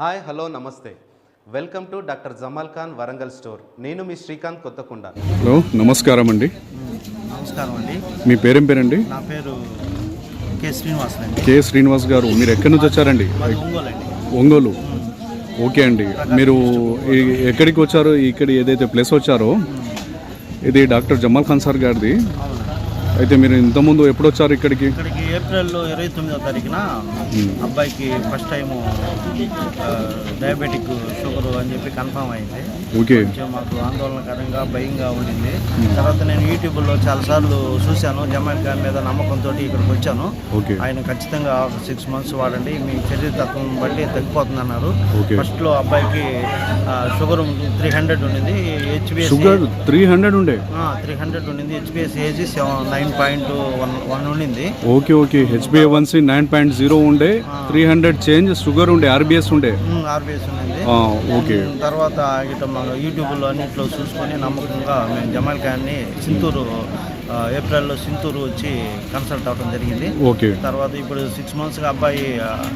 Hi hello నమస్తే. Welcome to doctor Jamal Khan Warangal store. నేను మీ శ్రీకాంత్ కొత్తకొండ. హలో నమస్కారం అండి. నమస్కారం అండి. మీ పేరేం పేరండి? నా పేరు కె శ్రీనివాసన్ అండి. కె శ్రీనివాస్ గారు మీరు ఎక్కడి నుంచి వచ్చారండి? మాది ఒంగోలు అండి. ఒంగోలు. ఓకే అండి. మీరు ఈ- ఎక్కడికి వచ్చారో ఇక్కడ ఏదైతే ప్లేస్ వచ్చారో ఇది డాక్టర్ జమాల్ ఖాన్ సార్ గారిది. అయితే మీరు ఇంతకుముందు ఎప్పుడు వచ్చారు ఇక్కడికి? ఇక్కడికి ఏప్రిల్లో ఇరవై తొమ్మిదో తారీఖున అబ్బాయికి ఫస్ట్ టైం డయాబెటిక్ షుగర్ అని చెప్పి కన్ఫర్మ్ అయింది. ఓకే. కొంచెం మాకు ఆందోళనకరంగా భయంగా ఉండింది. తర్వాత నేను యూట్యూబ్లో చాలాసార్లు చూశాను. జమాల్ ఖాన్ మీద నమ్మకంతో ఇక్కడికి వచ్చాను. ఓకే. ఆయన ఖచ్చితంగా సిక్స్ మంత్స్ వాడండి. మీ శరీర తత్వం బట్టి తగ్గిపోతుంది అన్నారు ఫస్ట్లో అబ్బాయికి షుగర్ త్రీ హండ్రెడ్ ఉండింది. హెచ్బిఎస్ షుగర్ త్రీ హండ్రెడ్ ఉండే? త్రీ హండ్రెడ్ ఉండింది. HPS AG nine point one one ఉండింది. Okay okay. హెచ్బిఏవన్సీ nine point zero ఉండే. త్రీ హండ్రెడ్ చేంజ్ షుగర్ ఉండే ఆర్బిఎస్ ఉండే. ఆర్బిఎస్ ఉండింది. ఉమ్, తర్వాత ఇట మన యూట్యూబ్లో అన్నింటిలో చూసుకొని నమ్మకంగా మేము జమాల్ ఖాన్ని సింతూరు ఏప్రిల్లో సింతూరు వచ్చి కన్సల్ట్ అవ్వడం జరిగింది. ఓకే. తర్వాత ఇప్పుడు సిక్స్ మంత్స్గా అబ్బాయి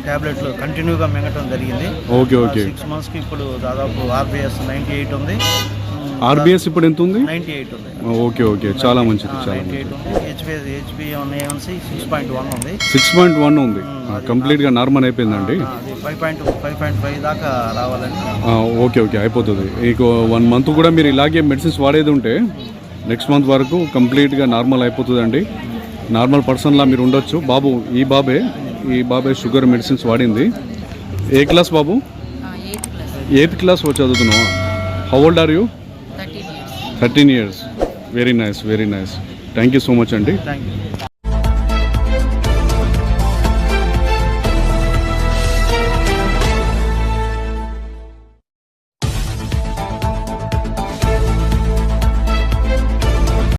ట్యాబ్లెట్లు కంటిన్యూగా మింగటం జరిగింది. Okay okay. సిక్స్ మంత్స్కి ఇప్పుడు దాదాపు ఆర్బిఎస్ నైంటీ ఎయిట్ ఉంది. ఆర్బిఎస్ ఇప్పుడు ఎంత ఉంది? నైంటీ ఎయిట్ ఉంది. Okay okay. చాలా మంచిది చాలా హెచ్పి సిక్స్ పాయింట్ వన్ ఉంది. సిక్స్ పాయింట్ వన్ ఉంది. కంప్లీట్గా నార్మల్ అయిపోయిందండి. Five point five point five దాకా ఓకే ఓకే అయిపోతుంది. ఇక వన్ మంత్ కూడా మీరు ఇలాగే మెడిసిన్స్ వాడేది ఉంటే నెక్స్ట్ మంత్ వరకు కంప్లీట్గా నార్మల్ అయిపోతుందండి. నార్మల్ పర్సన్లా మీరు ఉండొచ్చు. బాబు ఈ బాబే ఈ బాబే షుగర్ మెడిసిన్స్ వాడింది. ఏ క్లాస్ బాబు? ఎయిత్ క్లాస్ చదువుతున్నావా? How old are you thirteen years. Very nice very nice thank you so much అండి థ్యాంక్ యూ